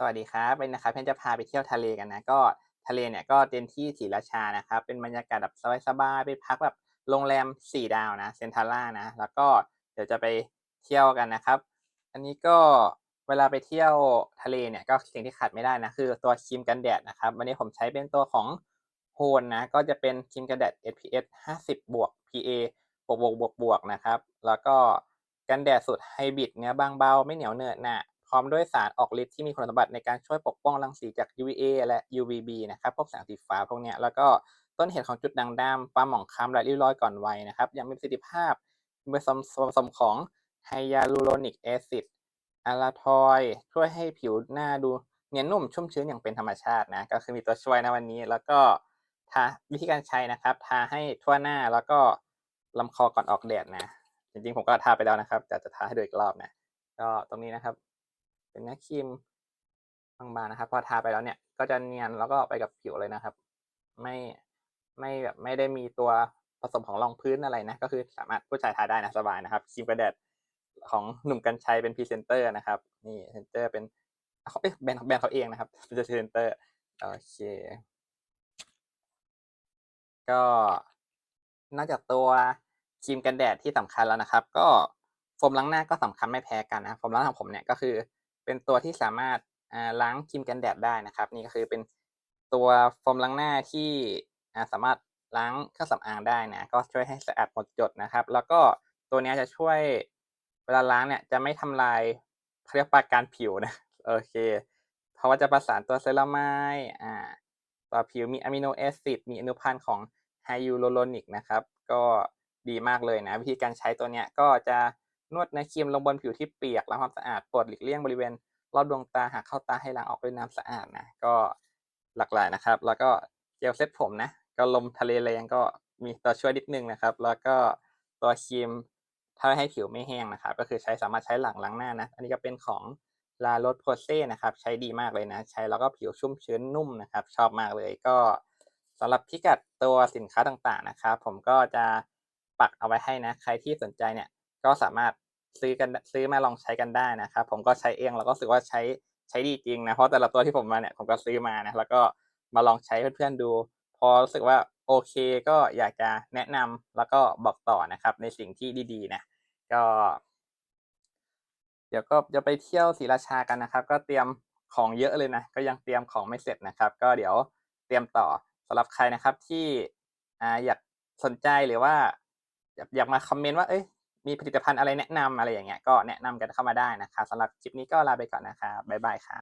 สวัสดีครับเป็นนะครับเพื่อนจะพาไปเที่ยวทะเลกันนะก็ทะเลเนี่ยก็เต็มที่ศรีราชานะครับเป็นบรรยากาศแบบสบายๆไปพักแบบโรงแรม4ดาวนะเซนทาร่านะแล้วก็เดี๋ยวจะไปเที่ยวกันนะครับ อันนี้ก็เวลาไปเที่ยวทะเลเนี่ยก็สิ่งที่ขาดไม่ได้นะคือตัวครีมกันแดดนะครับวันนี้ผมใช้เป็นตัวของโฮนนะก็จะเป็นครีมกันแดด SPF 50บวก PA บวกบวกบวกบวกนะครับ แล้วก็กันแดดสูตรไฮบริดเนื้อบางเบาไม่เหนียวเหนอะหนะ พร้อมด้วยสารออกฤทธิ์ที่มีคุณสมบัติในการช่วยปกป้องรังสีจาก UVA และ UVB นะครับพวกแสงสีฟ้าพวกเนี้ยแล้วก็ต้นเหตุของจุดด่างดำความหมองคล้ำและริ้วรอยก่อนวัยนะครับยังมีประสิทธิภาพมีผสมส่วนผสมของไฮยาลูโรนิกแอซิดอะลาทอยช่วยให้ผิวหน้าดูเนียนนุ่มชุ่มชื้นอย่างเป็นธรรมชาตินะก็คือมีตัวช่วยนะวันนี้ แล้วก็ทาวิธีการใช้นะครับ ทาให้ทั่วหน้าแล้วก็ลำคอก่อนออกแดดนะ จริงๆผมก็ทาไปแล้วนะครับแต่จะทาให้ดูอีกรอบนะ ก็ตรงนี้นะครับ เป็นเนื้อครีมบางๆนะครับ พอทาไปแล้วเนี่ย ก็จะเนียนแล้วก็ไปกับผิวเลยนะครับ ไม่ไม่แบบไม่ได้มีตัวผสมของรองพื้นอะไรนะ ก็คือสามารถผู้ชายทาได้นะสบายนะครับครีมกันแดดของหนุ่มกัญชัยเป็นพรีเซนเตอร์นะครับ นี่เซนเตอร์เป็นเขาเป็นแบรนด์แบรนด์เขาเองนะครับเป็นพรีเซนเตอร์โอเค ก็นอกจากตัวครีมกันแดดที่สำคัญแล้วนะครับ ก็โฟมล้างหน้าก็สำคัญไม่แพ้กันนะโฟมล้างหน้าของผมเนี่ยก็คือ เป็นตัวที่สามารถล้างครีมกันแดดได้นะครับ นี่ก็คือเป็นตัวโฟมล้างหน้าที่สามารถล้างเครื่องสำอางได้นะก็ช่วยให้สะอาดหมดจดนะครับ แล้วก็ตัวนี้จะช่วยเวลาล้างเนี่ยจะไม่ทำลายเขาเรียกปาการผิวนะโอเค เพราะว่าจะประสานตัวเซรามายอ่าต่อผิวมีอะมิโนแอซิดมีอนุพันธ์ของไฮยูโรโรนิกนะครับ ก็ดีมากเลยนะ วิธีการใช้ตัวเนี้ยก็จะ นวดเนื้อครีมลงบนผิวที่เปียกล้างความสะอาดปลดหลีกเลี่ยงบริเวณรอบดวงตาหากเข้าตาให้ล้างออกด้วยน้ำสะอาดนะก็หลากหลายนะครับ แล้วก็เจลเซ็ตผมนะก็ลมทะเลแรงก็มีตัวช่วยนิดนึงนะครับ แล้วก็ตัวครีมถ้าให้ผิวไม่แห้งนะครับ ก็คือใช้สามารถใช้หลังล้างหน้านะ อันนี้ก็เป็นของลาโรสโพเซ่นะครับ ใช้ดีมากเลยนะ ใช้แล้วก็ผิวชุ่มชื้นนุ่มนะครับ ชอบมากเลยก็สำหรับพิกัดตัวสินค้าต่างๆนะครับ ผมก็จะปักเอาไว้ให้นะ ใครที่สนใจเนี่ย ก็สามารถซื้อกันซื้อมาลองใช้กันได้นะครับ ผมก็ใช้เองแล้วก็รู้สึกว่าใช้ใช้ดีจริงนะเพราะแต่ละตัวที่ผมมาเนี่ยผมก็ซื้อมานะแล้วก็มาลองใช้เพื่อนๆดู พอรู้สึกว่าโอเคก็อยากจะแนะนำแล้วก็บอกต่อนะครับ ในสิ่งที่ดีๆนะก็ เดี๋ยวก็จะไปเที่ยวศรีราชากันนะครับ ก็เตรียมของเยอะเลยนะก็ยังเตรียมของไม่เสร็จนะครับ ก็เดี๋ยวเตรียมต่อสำหรับใครนะครับที่อ่าอยากสนใจหรือว่า อยากอยากมาคอมเมนต์ว่าเอ้ย มีผลิตภัณฑ์อะไรแนะนำอะไรอย่างเงี้ยก็แนะนำกันเข้ามาได้นะครับสำหรับคลิปนี้ก็ลาไปก่อนนะครับบ๊ายบายครับ